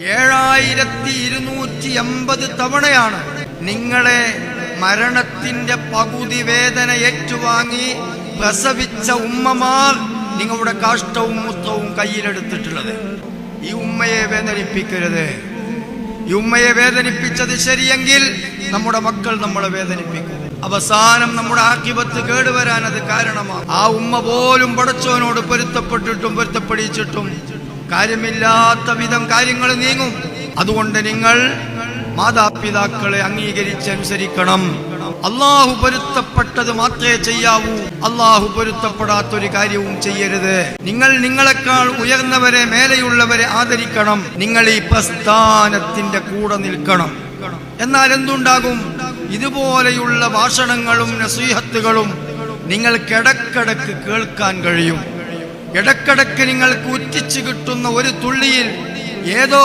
ഏഴായിരത്തി ഇരുന്നൂറ്റി എൺപത് തവണയാണ് നിങ്ങളെ മരണത്തിന്റെ പകുതി വേദന ഏറ്റുവാങ്ങി പ്രസവിച്ച ഉമ്മമാർ നിങ്ങളുടെ കാഷ്ടവും മുത്തവും കയ്യിലെടുത്തിട്ടുള്ളത്. ഈ ഉമ്മയെ വേദനിപ്പിക്കരുത്. ഈ ഉമ്മയെ വേദനിപ്പിച്ചത് ശരിയെങ്കിൽ നമ്മുടെ മക്കൾ നമ്മളെ വേദനിപ്പിക്കും. അവസാനം നമ്മുടെ ആക്കിപത്ത് കേടുവരാൻ അത് കാരണമാണ് ആ ഉമ്മ പോലും പടച്ചോനോട് പൊരുത്തപ്പെട്ടിട്ടും പൊരുത്തപ്പെടിച്ചിട്ടും കാര്യമില്ലാത്ത വിധം കാര്യങ്ങൾ നീങ്ങും. അതുകൊണ്ട് നിങ്ങൾ മാതാപിതാക്കളെ അംഗീകരിച്ചനുസരിക്കണം അള്ളാഹു പൊരുത്തപ്പെട്ടത് മാത്രമേ ചെയ്യാവൂ. അള്ളാഹു പൊരുത്തപ്പെടാത്തൊരു കാര്യവും ചെയ്യരുത്. നിങ്ങൾ നിങ്ങളെക്കാൾ ഉയർന്നവരെ മേലെയുള്ളവരെ ആദരിക്കണം. നിങ്ങൾ ഈ പ്രസ്ഥാനത്തിന്റെ കൂടെ നിൽക്കണം. എന്നാൽ എന്തുണ്ടാകും? ഇതുപോലെയുള്ള ഭാഷണങ്ങളും നസീഹത്തുകളും നിങ്ങൾക്കിടക്കിടക്ക് കേൾക്കാൻ കഴിയും. ഇടക്കിടക്ക് നിങ്ങൾക്ക് ഉറ്റിച്ചു കിട്ടുന്ന ഒരു തുള്ളിയിൽ ഏതോ